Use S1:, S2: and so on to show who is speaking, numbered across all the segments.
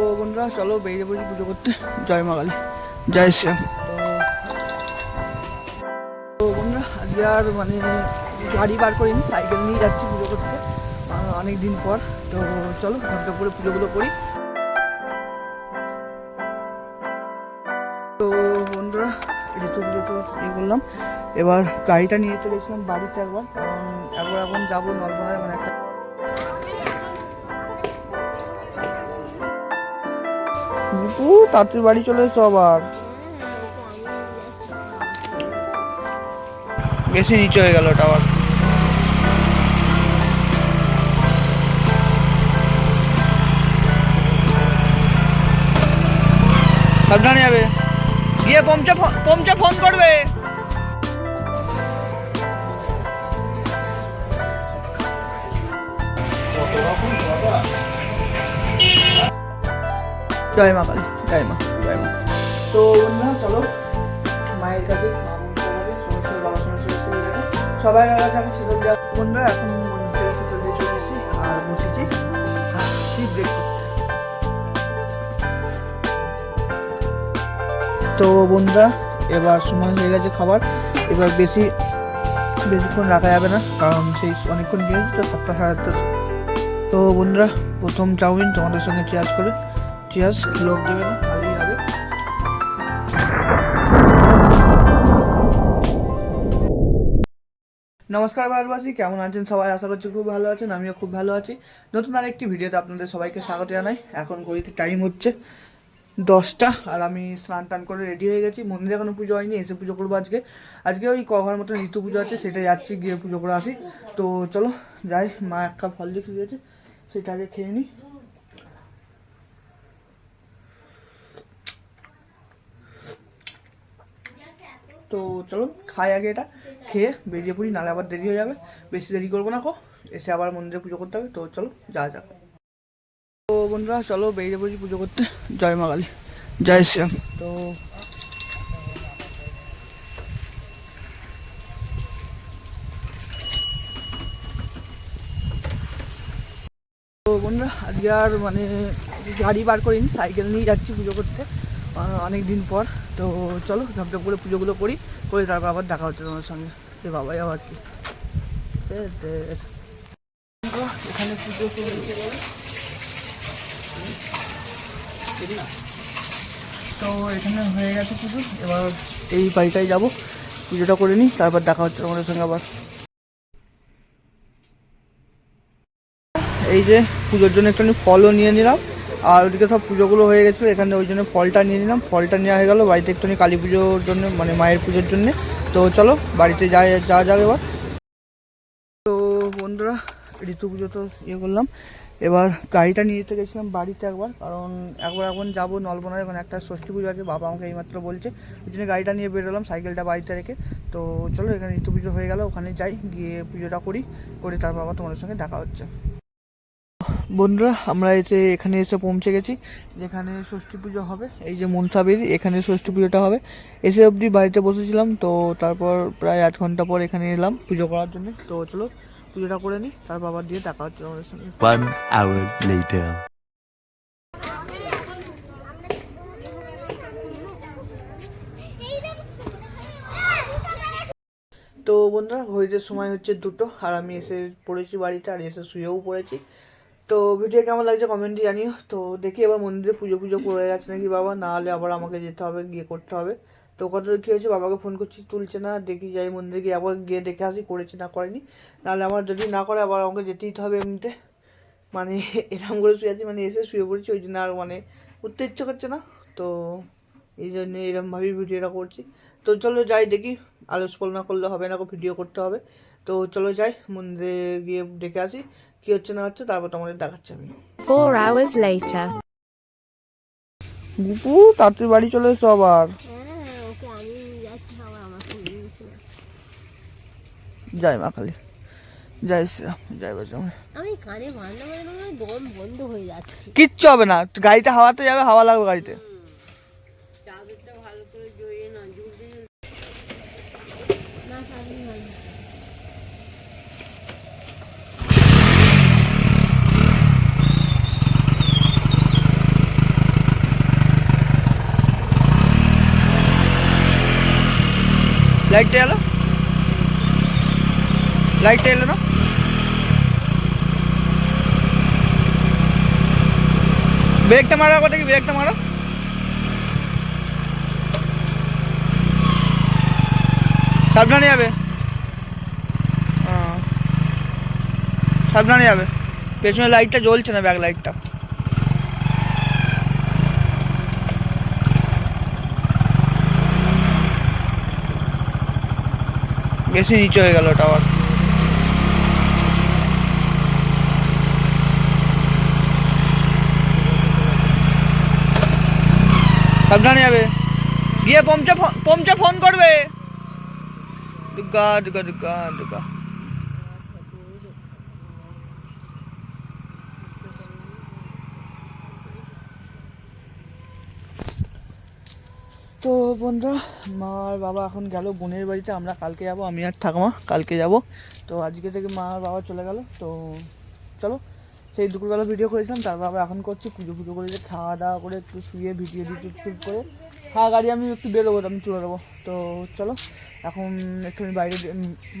S1: তো বন্ধুরা, চলো বেরিয়ে পড়ি পুজো করতে। জয় মা কালী। জয় শ্যাম তো বন্ধুরা, আজকে আর মানে গাড়ি বার করিনি, সাইকেল নিয়ে যাচ্ছি পুজো করতে অনেক দিন পর। তো চলো, ঘণ্টা করে পুজোগুলো করি। তো বন্ধুরা ঋতু পুজো ইয়ে করলাম। এবার গাড়িটা নিয়ে যেতে গেছিলাম বাড়িতে একবার। একবার এখন যাব নলবনায় মানে একটা ঋতু তাঁতির বাড়ি চলে এসো আবার। বেশি নিচে হয়ে গেল টাওয়ার সাবধানে যাবে। গিয়ে পমচা পমচা ফোন করবে। জয় মা কালী জয় মা জয় মা। তো বন্ধুরা, চলো। মায়ের কাছে সবাই কাছে দেওয়া বন্ধুরা, এখন আর বসেছি তো বন্ধুরা, এবার সময় হয়ে গেছে খাবার। এবার বেশি, বেশিক্ষণ রাখা যাবে না, কারণ সেই অনেকক্ষণ গিয়েছে, তো সাতটা সাড়ে তো বন্ধুরা, প্রথম চাউমিন তোমাদের সঙ্গে চেয়ার্স করে। চেয়ার্স লোক দেবে না খালি হবে। নমস্কার ভারতবাসী, কেমন আছেন সবাই? আশা করছি খুব ভালো আছেন, আমিও খুব ভালো আছি। নতুন আরেকটি ভিডিওতে আপনাদের সবাইকে স্বাগত জানাই। এখন ঘড়িতে টাইম হচ্ছে দশটা, আর আমি স্নান টান করে রেডি হয়ে গেছি। মন্দিরে এখনও পুজো হয়নি, এসে পুজো করব আজকে। আজকে ওই কঘার মতন ঋতু পুজো আছে সেটা যাচ্ছি, গিয়ে পুজো করে আসি। তো চলো, যাই, মা এক কাপ ফল দিয়ে দিয়েছে সেটা আগে খেয়ে নিই তো চলো, খাই আগে এটা, খেয়ে বেরিয়ে পড়ি, নালে আবার দেরি হয়ে যাবে। বেশি দেরি করব না কো, এসে আবার মন্দিরে পুজো করতে হবে, তো চলো, যা যাক তো বন্ধুরা, চলো বেরিয়ে পড়ি পুজো করতে। জয় মা কালী, জয় শ্যাম তো তো বন্ধুরা, আজকে আর মানে গাড়ি বার করিনি, সাইকেল নিয়ে যাচ্ছি পুজো করতে। অনেক দিন পর। তো চলো, ঝপঝপ করে পুজোগুলো করি, করে তারপর আবার দেখা হচ্ছে তোমার সঙ্গে। সে বাবাই, আবার কি? এখানে পুজো তো এখানে হয়ে গেছে পুজো। এবার এই বাড়িটায় যাব। পুজোটা করে নিই, তারপর দেখা হচ্ছে তোমাদের সঙ্গে আবার। এই যে পুজোর জন্য একটু ফলও নিয়ে নিলাম। আর ওদিকে সব পুজোগুলো হয়ে গেছিল এখানে ওই জন্য ফলটা নিয়ে নিলাম। ফলটা নেওয়া হয়ে গেলো, বাড়িতে একটুখানি কালী পুজোর জন্য মানে মায়ের পুজোর জন্য। তো চলো, বাড়িতে যা যাওয়া যাবে এবার। তো বন্ধুরা, ঋতু পুজো তো ইয়ে করলাম। এবার গাড়িটা নিয়ে যেতে গেছিলাম বাড়িতে একবার, কারণ একবার এখন যাব নলবনায় এখন একটা ষষ্ঠী পুজো আছে, বাবা আমাকে এইমাত্র বলছে। ওই জন্য গাড়িটা নিয়ে বেরোলাম, সাইকেলটা বাড়িতে রেখে। তো চলো, এখানে ঋতু পুজো হয়ে গেল, ওখানে যাই, গিয়ে পুজোটা করি, করে তারপর আবার তোমাদের সঙ্গে দেখা হচ্ছে। বন্ধুরা আমরা এসে এখানে এসে পৌঁছে গেছি যেখানে ষষ্ঠী পুজো হবে এই যে মনসাবির এখানে ষষ্ঠী পুজোটা হবে। এসে অবধি বাড়িতে বসেছিলাম তো তারপর প্রায় আধ ঘণ্টা পর এখানে এলাম পুজো করার জন্য। তো চলো পুজোটা করে নিই তার আবার দিয়ে দেখা হচ্ছে আমাদের সঙ্গে. তো বন্ধুরা ঘড়িতে সময় হচ্ছে দুটো আর আমি এসে পড়েছি বাড়িতে আর এসে শুয়েও পড়েছি। তো ভিডিও কেমন লাগছে কমেন্টে জানিও। তো দেখি এবার মন্দিরে পুজো পুজো করে গেছে নাকি বাবা না হলে আবার আমাকে যেতে হবে, গিয়ে করতে হবে। তো কত কী হয়েছে, বাবাকে ফোন করছি, তুলছে না, দেখি যাই মন্দিরে গিয়ে, আবার গিয়ে দেখে আসি, করেছে না করেনি। নাহলে আমার যদি না করে, আবার আমাকে যেতেই তো হবে এমনিতে। মানে এরকম করে শুয়ে আছি মানে এসে শুয়ে পড়েছি, ওই জন্য আর মানে উঠতে ইচ্ছে করছে না। তো এই জন্য এরকমভাবেই ভিডিওটা করছি। তো চলো যাই দেখি আলোচ না করলে হবে না, ভিডিও করতে হবে। তো চলো যাই, মন্দিরে গিয়ে দেখে আসি। কি হচ্ছে না হচ্ছে তারপর তোমাদের দেখাচ্ছি আমি।
S2: Four hours later.
S1: গুপু তাড়াতাড়ি বাড়ি চলে এসো আবার।
S3: হ্যাঁ ওকে আমি যাচ্ছি আবার আমাকে নিয়ে এসো।
S1: জয় মা কালী জয় শ্রীরাম জয় বজরঙ্গ
S3: আমি কানে বান্ধা বান্ধা দম বন্ধ হয়ে যাচ্ছে।
S1: কিচ্ছু হবে না গাড়িতে হাওয়াতে যাবে হাওয়া লাগবে গাড়িতে
S3: চাদরটা ভালো করে জড়িয়ে না ঝুলতে না পারি না
S1: লাইটটা এলো লাইটটা এলো না ব্রেকটা মারো কথা কি ব্রেকটা মারো সাবধানে যাবে হ্যাঁ। সাবধানে যাবে পেছনে লাইটটা জ্বলছে না ব্যাক লাইটটা বেশি নিচে হয়ে গেল টাওয়ার সাবধানে যাবে। গিয়ে পৌঁছে পৌঁছে ফোন করবে। দুর্গা দুর্গা দুর্গা দুর্গা তো বন্ধুরা মা আর বাবা এখন গেল, বোনের বাড়িতে। আমরা কালকে যাব, আমি আর ঠাকুমা কালকে যাব। তো আজকে থেকে মা আর বাবা চলে গেল। তো চলো, সেই দুপুরবেলা ভিডিও করেছিলাম, তারপর আবার এখন করছি, পুজো পুজো করে খাওয়া দাওয়া করে একটু শুয়ে ভিডিও টিডিও শুট করে। হ্যাঁ গাড়ি আমি একটু বেরোবো, আমি চলে দেবো তো চলো, এখন একটু আমি বাইরে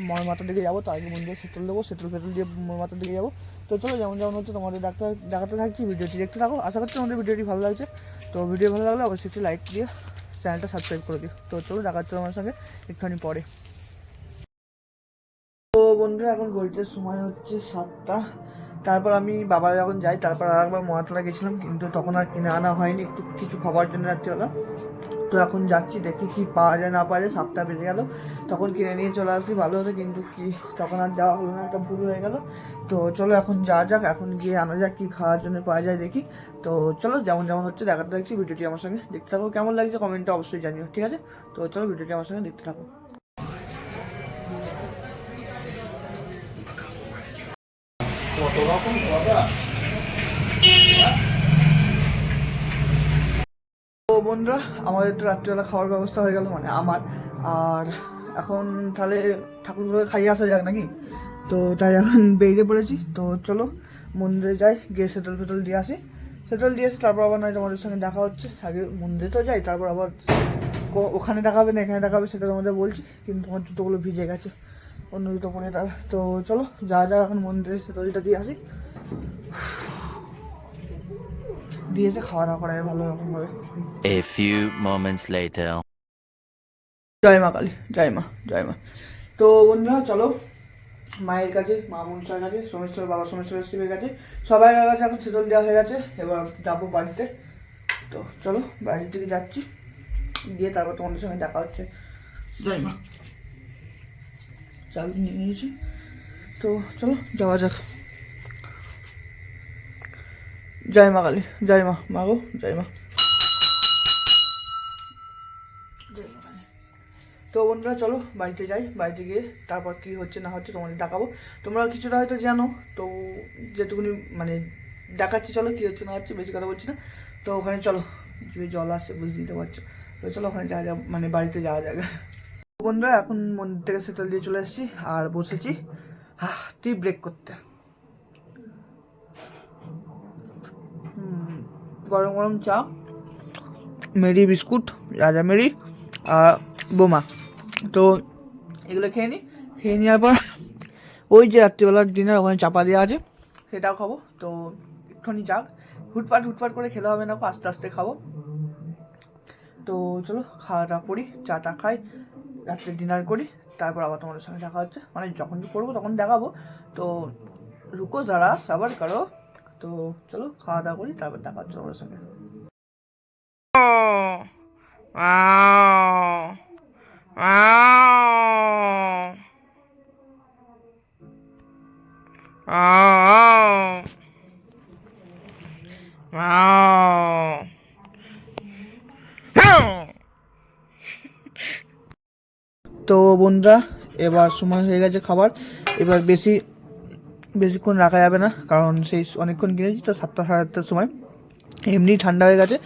S1: মর মাথার দিকে যাব, তার আগে মন্দিরে সেটেল দেবো সেটেল ফেটেল দিয়ে মর মাথার দিকে যাব। তো চলো, যেমন যেমন হচ্ছে তোমাদের ডাক্তার দেখাতে থাকছি, ভিডিওটি দেখতে থাকো। আশা করছি তোমাদের ভিডিওটি ভালো লাগছে। তো ভিডিও ভালো লাগলে অবশ্যই একটু লাইক দিয়ে চ্যানেলটা সাবস্ক্রাইব করে দিও। তো চলো দেখাচ্ছি তোমার সঙ্গে একটুখানি পরে। তো বন্ধুরা, এখন ঘড়িতে সময় হচ্ছে সাতটা। তারপর আমি বাবা যখন যাই, তারপর আর একবার মহাতলা গেছিলাম, কিন্তু তখন আর কিনে আনা হয়নি। একটু কিছু খাবার জন্য রাত্রিবেলা। তো এখন যাচ্ছি, দেখি কি পাওয়া যায়, না পাওয়া যায়। সাতটা বেজে গেল। তখন কিনে নিয়ে চলে আসলি, ভালো হতো কিন্তু কি, তখন আর যাওয়া হলো না, একটা ভুল হয়ে গেল। তো চলো এখন যাওয়া যাক, এখন গিয়ে আনা যাক কি খাওয়ার জন্য পাওয়া যায় দেখি। তো চলো যেমন যেমন হচ্ছে দেখাতে থাকছি, ভিডিওটি আমার সঙ্গে দেখতে থাকো। কেমন লাগছে কমেন্টে অবশ্যই জানিও, ঠিক আছে? তো চলো ভিডিওটি আমার সঙ্গে দেখতে থাকো। তো বন্ধুরা, আমাদের তো রাত্রিবেলা খাওয়ার ব্যবস্থা হয়ে গেল মানে আমার। আর এখন তাহলে ঠাকুরগুলোকে খাইয়ে আসা যাক নাকি? তো তাই এখন বেরিয়ে পড়েছি। তো চলো মন্দিরে যাই গিয়ে সেটল ফেটল দিয়ে আসি। সেটল দিয়ে আসি তারপর আবার নয় তোমাদের সঙ্গে দেখা হচ্ছে। আগে মন্দিরে তো যাই তারপর আবার ওখানে দেখা হবে না এখানে দেখা হবে সেটা তোমাদের বলছি কিন্তু তোমার জুতোগুলো ভিজে গেছে। অন্য জুতো পরে তো চলো যা যা এখন মন্দিরে সেটলটা দিয়ে আসি। দিয়ে এসে খাওয়া দাওয়া করা ভালো রকমভাবে
S4: A few moments later.
S1: জয় মা কালী জয় মা জয় মা। তো বন্ধুরা চলো মায়ের কাছে মা মনসার কাছে সোমেশ্বর বাবা সোমেশ্বর শিবের কাছে সবাই কাছে এখন শীতল দেওয়া হয়ে গেছে এবার যাব বাড়িতে। তো চলো বাড়ির দিকে যাচ্ছি গিয়ে তারপর তোমাদের সঙ্গে দেখা হচ্ছে। জয় মা। চাবি নিয়ে নিয়েছি। তো চলো যাওয়া যাক। জয় মা কালী জয় মা মা গো জয় মা জয় মা কালী তো বন্ধুরা, চলো বাড়িতে যাই। বাড়িতে গিয়ে তারপর কি হচ্ছে না হচ্ছে তোমাদের দেখাবো। তোমরা কিছুটা হয়তো জানো, তো যেটুকুনি মানে দেখাচ্ছি, চলো কি হচ্ছে না হচ্ছে, বেশি কথা বলছি না। তো ওখানে চলো, যে জল আসছে বুঝে দিতে পারছ। তো চলো ওখানে যাওয়া যাক মানে বাড়িতে যাওয়া যাবে বন্ধুরা, এখন মন্দির থেকে সেটাল দিয়ে চলে এসেছি আর বসেছি। হা টি ব্রেক করতে। গরম গরম চা, মেরি বিস্কুট রাজা মেরি আর বোমা। তো এগুলো খেয়ে নিই খেয়ে নেওয়ার পর ওই যে রাত্রিবেলার ডিনার ওখানে চাপা দেওয়া আছে, সেটাও খাব। তো একটুখানি যাক, হুটপাট হুটপাট করে খেলে হবে না আস্তে আস্তে খাব। তো চলো খাওয়া দাওয়া করি চাটা খাই, রাত্রে ডিনার করি, তারপর আবার তোমাদের সঙ্গে দেখা হচ্ছে। মানে যখন করব তখন দেখাবো। তো রুকো যারা সাবার করো। তো চলো খাওয়া দাওয়া করি, তারপর দেখা হচ্ছে তোমাদের সঙ্গে। তো বন্ধুরা, এবার সময় হয়ে গেছে খাবার। এবার বেশি বেশিক্ষণ রাখা যাবে না, কারণ সেই অনেকক্ষণ কিনেছি তো সাতটা, সাড়ে সময়। এমনি ঠান্ডা হয়ে গেছে,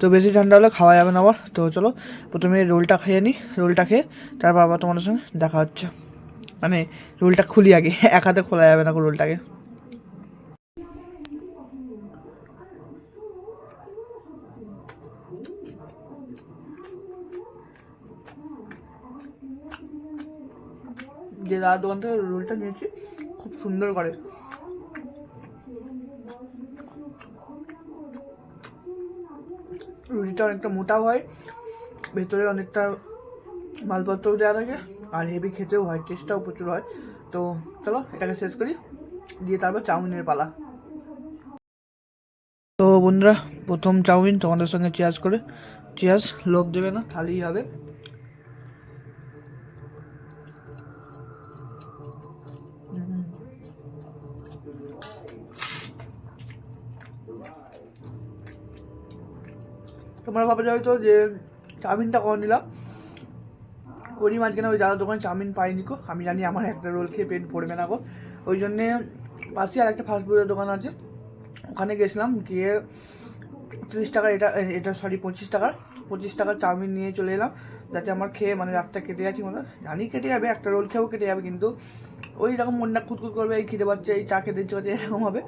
S1: তো বেশি ঠান্ডা হলে খাওয়া যাবে না আবার। তো চলো, প্রথমে রোলটা খেয়ে নিই রোলটা খেয়ে তারপর আবার তোমাদের সঙ্গে দেখা হচ্ছে। মানে রোলটা খুলি আগে, এক হাতে খোলা যাবে না রোলটাকে। যে দাদার দোকান থেকে রোলটা নিয়েছি, খুব সুন্দর করে। রুটিটা অনেকটা মোটাও হয়, ভেতরে অনেকটা মালপত্রও দেওয়া থাকে, আর হেভি খেতেও হয় টেস্টটাও প্রচুর হয়। তো চলো, এটাকে শেষ করি, দিয়ে তারপর চাউমিনের পালা। তো বন্ধুরা, প্রথম চাউমিন তোমাদের সঙ্গে চেয়ার্স করে। চেয়ার্স লোভ দেবে না খালিই হবে। তোমরা ভাবে হয়তো যে চাউমিনটা কখন নিলাম? ওরই মাঝখানে ওই দাদার দোকানে চাউমিন পাইনি কো আমি জানি আমার একটা রোল খেয়ে পেট ভরবে না গো। ওই জন্যে পাশে আর একটা ফাস্টফুডের দোকান আছে। ওখানে গেছিলাম, গিয়ে তিরিশ টাকার এটা এটা সরি পঁচিশ টাকার পঁচিশ টাকার চাউমিন নিয়ে চলে এলাম। যাতে আমার খেয়ে মানে রাতটা কেটে যাচ্ছি মানে জানি কেটে যাবে, একটা রোল খেয়েও কেটে যাবে, কিন্তু ওই রকম মনটা খুঁতখুত করবে, এই খিদে পাচ্ছে, এই চা খেতে ইচ্ছে এরকম হবে।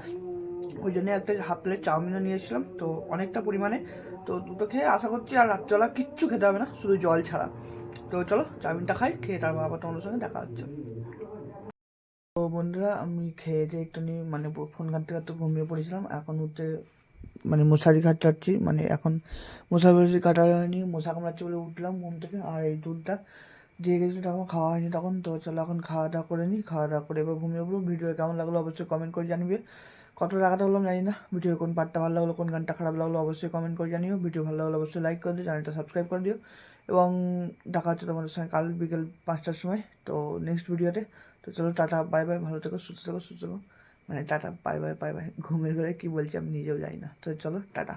S1: ওই জন্য একটা হাফ প্লেট চাউমিনও নিয়েছিলাম তো অনেকটা পরিমাণে তো দুটো খেয়ে আশা করছি আর রাত্রেবেলা কিচ্ছু খেতে হবে না, শুধু জল ছাড়া। তো চলো, চাউমিনটা খাই, খেয়ে তারপর আবার তোমাদের সঙ্গে দেখা হচ্ছে। তো বন্ধুরা, আমি খেয়ে দিয়ে একটু নিয়ে মানে ফোন ঘাটতে ঘাটতে ঘুমিয়ে পড়েছিলাম। এখন হচ্ছে মানে মশারি ঘাট চাচ্ছি মানে এখন মশারি কাটা হয়নি, মশা কামড়াচ্ছে বলে উঠলাম ঘুম থেকে। আর এই দুধটা দিয়ে গেছিল তখন খাওয়া হয়নি তখন। তো চলো এখন খাওয়া দাওয়া করে নিই খাওয়া দাওয়া করে এবার ঘুমিয়ে পড়ব। ভিডিও কেমন লাগল অবশ্যই কমেন্ট করে জানিবে। কত টাকাতে বললাম জানি না। ভিডিওর কোন পার্টটা ভালো লাগল, কোন গানটা খারাপ লাগল অবশ্যই কমেন্ট করে জানিও। ভিডিও ভালো লাগল অবশ্যই লাইক করে দিও চ্যানেলটা সাবস্ক্রাইব করে দিও। এবং দেখা হচ্ছে তোমাদের সঙ্গে কাল বিকেল পাঁচটার সময়, তো নেক্সট ভিডিওতে তো চলো টাটা বাই বাই ভালো থেকো, সুস্থ থেকো সুস্থ থেকো। মানে tata bye bye bye bye ঘুমের ঘরে কী বলছি আমি নিজেও জানি না। তো চলো, টাটা।